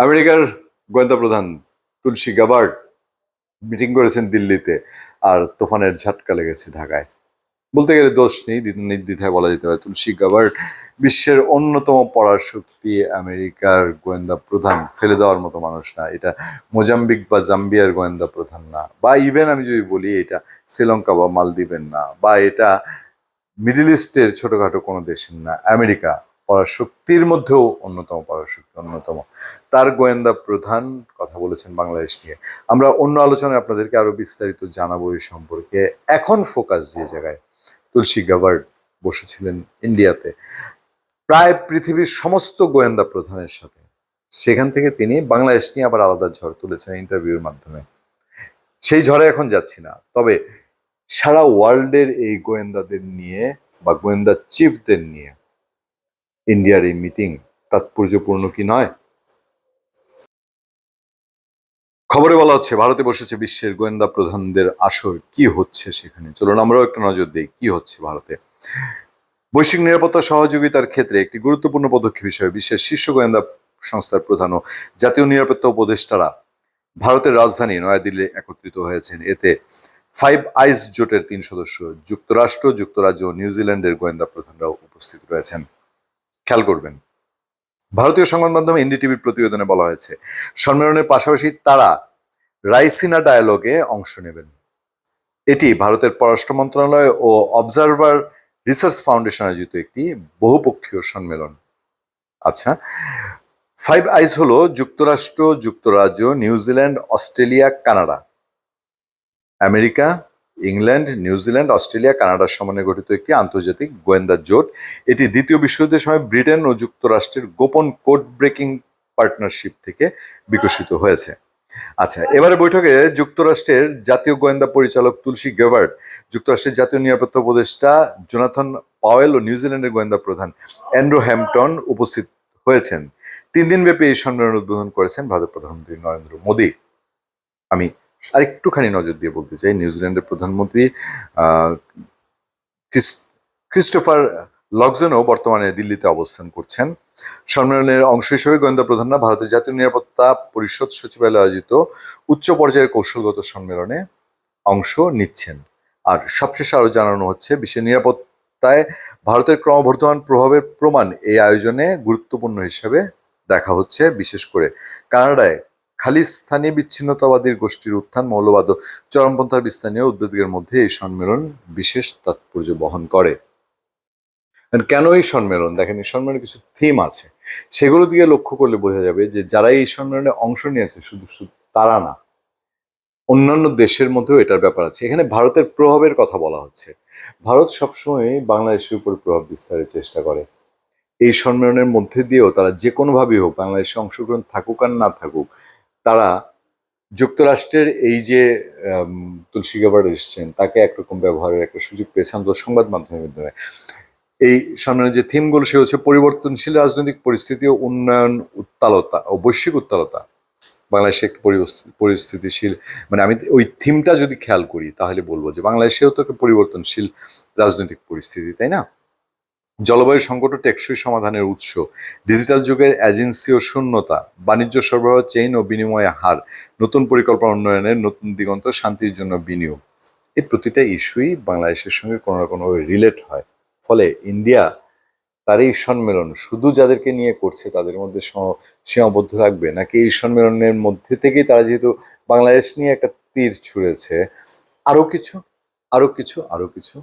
আমেরিকার গোয়েন্দা প্রধান তুলসী গাবার্ড মিটিং করেছেন দিল্লিতে, আর তোফানের ঝাটকা লেগেছে ঢাকায়। বলতে গেলে দোষ নেই, দ্বিধা- নির্দ্বিধায় বলা যেতে পারে তুলসী গাবার্ড বিশ্বের অন্যতম পড়ার শক্তি আমেরিকার গোয়েন্দা প্রধান ফেলে দেওয়ার মতো মানুষ না, এটা মোজাম্বিক বা জাম্বিয়ার গোয়েন্দা প্রধান না, বা ইভেন আমি যদি বলি এটা শ্রীলঙ্কা বা মালদ্বীপের না, বা এটা মিডল ইস্টের ছোটখাটো কোনো দেশের না, আমেরিকা। পরাশক্তির মধ্যেও অন্যতম, পরাশক্তি অন্যতম। তার গোয়েন্দা প্রধান কথা বলেছেন বাংলাদেশ নিয়ে। আমরা অন্য আলোচনায় আপনাদেরকে আরও বিস্তারিত জানাব এই সম্পর্কে। এখন ফোকাস যে জায়গায় তুলসী গাবার্ড বসেছিলেন ইন্ডিয়াতে। প্রায় পৃথিবীর সমস্ত গোয়েন্দা প্রধানের সাথে। সেখান থেকে তিনি বাংলাদেশ নিয়ে আবার আলাদা ঝড় তুলেছেন ইন্টারভিউর মাধ্যমে। সেই ঝড়ে এখন যাচ্ছি না। তবে সারা ওয়ার্ল্ডের এই গোয়েন্দাদের নিয়ে বা গোয়েন্দা চিফদের নিয়ে ইন্ডিয়ার এই মিটিং তাৎপর্যপূর্ণ কি নয়? খবরে বলা হচ্ছে, ভারতে বসেছে বিশ্বের গোয়েন্দা প্রধানদের আসর। কি হচ্ছে সেখানে? চলুন আমরাও একটা নজর দিই, কি হচ্ছে ভারতে? বৈশ্বিক নিরাপত্তা সহযোগিতার ক্ষেত্রে একটি গুরুত্বপূর্ণ পদক্ষেপ হিসেবে বিশ্বের শীর্ষ গোয়েন্দা সংস্থার প্রধান ও জাতীয় নিরাপত্তা উপদেষ্টারা ভারতের রাজধানী নয়াদিল্লি একত্রিত হয়েছেন। এতে ফাইভ আইস জোটের তিন সদস্য, যুক্তরাষ্ট্র, যুক্তরাজ্য ও নিউজিল্যান্ডের গোয়েন্দা প্রধানরাও উপস্থিত রয়েছেন। খেয়াল করবেন। ভারতীয় সংবাদ মাধ্যম এনডিটিভির প্রতিবেদনে বলা হয়েছে, সম্মেলনের পাশাপাশি তারা রাইসিনা ডায়ালগে অংশ নেবেন। এটি ভারতের পররাষ্ট্র মন্ত্রণালয় ও অবজারভার রিসার্চ ফাউন্ডেশন আয়োজিত একটি বহুপক্ষীয় সম্মেলন। আচ্ছা ফাইভ আইস হলো যুক্তরাষ্ট্র, যুক্তরাজ্য, New Zealand, Australia, Canada. America England New Zealand Australia, কানাডার সমন্বয়ে গঠিত একটি আন্তর্জাতিক গোয়েন্দা জোট। এটি দ্বিতীয় বিশ্বযুদ্ধের সময় ব্রিটেন ও যুক্তরাষ্ট্রের গোপন কোড ব্রেকিং পার্টনারশিপ থেকে বিকশিত হয়েছে। আচ্ছা এবারে বৈঠকে যুক্তরাষ্ট্রের জাতীয় গোয়েন্দা পরিচালক তুলসী গেভার্ড যুক্তরাষ্ট্রের জাতীয় নিরাপত্তা উপদেষ্টা জোনাথন পাওয়েল ও নিউজিল্যান্ডের গোয়েন্দা প্রধান অ্যান্ড্রু হ্যাম্পটন উপস্থিত হয়েছেন। তিন দিন ব্যাপী এই সম্মেলন উদ্বোধন করেছেন ভারতের প্রধানমন্ত্রী নরেন্দ্র মোদী। আমি আরেকটুখানি নজর দিয়ে বলতে চাই, নিউজিল্যান্ডের প্রধানমন্ত্রী ক্রিস্টোফার লকজনও বর্তমানে দিল্লিতে অবস্থান করছেন। সম্মেলনের অংশ হিসেবে গোয়েন্দা প্রধানরা ভারতের জাতীয় নিরাপত্তা পরিষদ সচিবালয়ে আয়োজিত উচ্চ পর্যায়ের কৌশলগত সম্মেলনে অংশ নিচ্ছেন। আর সবশেষে আরও জানানো হচ্ছে, বিশ্বের নিরাপত্তায় ভারতের ক্রমবর্ধমান প্রভাবের প্রমাণ এই আয়োজনে গুরুত্বপূর্ণ হিসেবে দেখা হচ্ছে। বিশেষ করে কানাডায় খালিস্তানি বিচ্ছিন্নতাবাদীর গোষ্ঠীর উত্থান মৌলবাদ ও চরমপন্থার বিস্তানীয় উদ্বেগের মধ্যে এই সম্মেলন বিশেষ তাৎপর্য বহন করে। কেন এই সম্মেলন? দেখেন, এই সম্মেলনে কিছু থিম আছে। সেগুলো দিকে লক্ষ্য করলে বোঝা যাবে যে যারা এই সম্মেলনে অংশ নিয়েছে, শুধু শুধু তারা না, অন্যান্য দেশের মধ্যেও এটার ব্যাপার আছে। এখানে ভারতের প্রভাবের কথা বলা হচ্ছে। ভারত সবসময় বাংলাদেশের উপর প্রভাব বিস্তারের চেষ্টা করে। এই সম্মেলনের মধ্যে দিয়েও তারা যে কোনোভাবেই হোক, বাংলাদেশে অংশগ্রহণ থাকুক আর না থাকুক তারা যুক্তরাষ্ট্রের এই যে তুলসী গাবার এসছেন, তাকে একরকম ব্যবহারের একটা সুযোগ পেয়েছেন তো সংবাদ মাধ্যমের মাধ্যমে। এই সম্মেলনের যে থিমগুলো সে হচ্ছে পরিবর্তনশীল রাজনৈতিক পরিস্থিতি ও উন্নয়ন উত্তালতা ও বৈশ্বিক উত্তালতা। বাংলাদেশে একটি পরিস্থিতিশীল মানে আমি ওই থিমটা যদি খেয়াল করি, তাহলে বলব যে বাংলাদেশেও তো একটা পরিবর্তনশীল রাজনৈতিক পরিস্থিতি, তাই না? জলবায়ু সংকট টেকসই সমাধানের উৎস। ডিজিটাল যুগের এজেন্সি ও শূন্যতা, বাণিজ্য সরবরাহ, চেইন ও বিনিময়ে হার, নতুন পরিকল্পনা উন্নয়নের নতুন দিগন্ত, শান্তির জন্য বিনিয়োগ। এই প্রতিটা ইস্যুই বাংলাদেশের সঙ্গে কোনো না কোনোভাবে রিলেট হয়। ফলে ইন্ডিয়া তার এই সম্মেলন, শুধু যাদেরকে নিয়ে করছে তাদের মধ্যে সম- সীমাবদ্ধ রাখবে? নাকি এই সম্মেলনের মধ্যে থেকেই তারা যেহেতু বাংলাদেশ নিয়ে একটা তীর ছুঁড়েছে? আরও কিছু আরও কিছু আরও কিছু